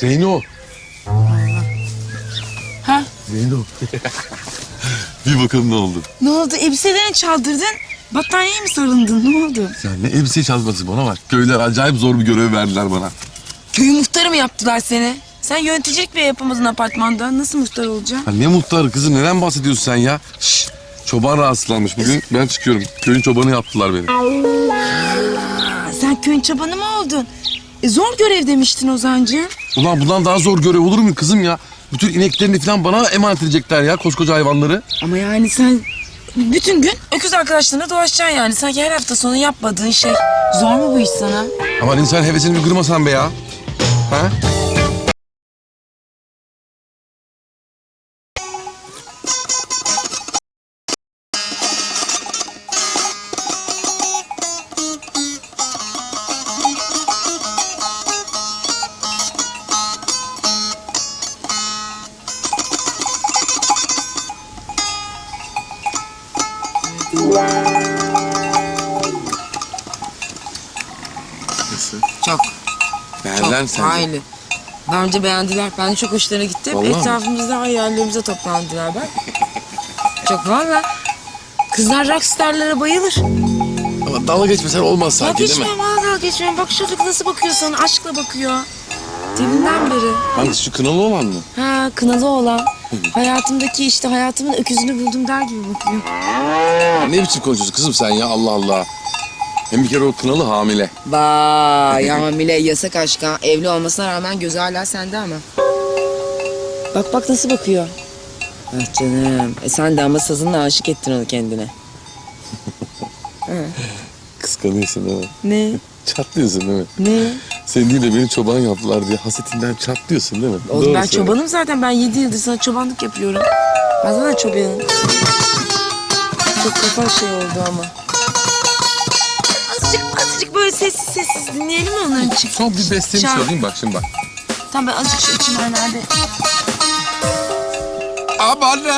Zeyno. Ha? Zeyno. bir bakalım ne oldu. Ne oldu? Elbiselerini çaldırdın. Battaniyeye mi sarıldın? Ne oldu? Ya ne elbise çalması bana bak. Köyler acayip zor bir görev verdiler bana. Köyü muhtarı mı yaptılar seni? Sen yöneticilik bile yapamadın apartmanda. Nasıl muhtar olacaksın? Ya ne muhtarı kızım neden bahsediyorsun sen ya? Şşş. Çoban rahatsızlanmış bugün. Ben çıkıyorum. Köyün çobanı yaptılar beni. Aa, sen köyün çabanı mı oldun? E, zor görev demiştin Ozan'cığım. Ulan bundan daha zor görev olur mu kızım ya? Bütün ineklerini falan bana emanet edecekler ya koskoca hayvanları. Ama yani sen bütün gün öküz arkadaşlarına dolaşacaksın yani. Sanki her hafta sonu yapmadığın şey. Zor mu bu iş sana? Aman insan hevesini bir kırmasan be ya. Ha? Çok. Beğendiler mi çok. sence? Aynı. Bence beğendiler. Ben çok hoşlarına gittim. Vallahi mi? Etrafımızda hayallerimize toplandılar bak. Çok valla. Kızlar rockstarlara bayılır. Ama dalga geçmesen olmaz Ya sanki değil mi? geçmiyorum valla dalga geçmiyorum. Bak çocuk nasıl bakıyor sana. Aşkla bakıyor. Deminden beri. Hangisi şu kınalı olan mı? Ha kınalı olan. Hayatımdaki işte hayatımın öküzünü buldum der gibi bakıyor. Ne biçim konuşuyorsun kızım sen ya Allah Allah. Hem bir kere o kınalı hamile. Vay hamile yasak aşka. Evli olmasına rağmen gözü hala sende ama. Bak bak nasıl bakıyor. Ah canım. E sen de ama sazınla aşık ettin onu kendine. Kıskanıyorsun değil mi? Ne? Çatlıyorsun değil mi? Ne? De beni çoban yaptılar diye hasetinden çatlıyorsun değil mi? Oğlum Doğru ben söyle. çobanım zaten. Ben yedi yıldır sana çobanlık yapıyorum. Ben zaten çobanım. Çok kafa şey oldu ama. Azıcık azıcık böyle sessiz sessiz dinleyelim mi onları. Son bir bestemi Çal. söyleyeyim bak şimdi bak. Tamam ben azıcık şu içim nerede? Aman ne?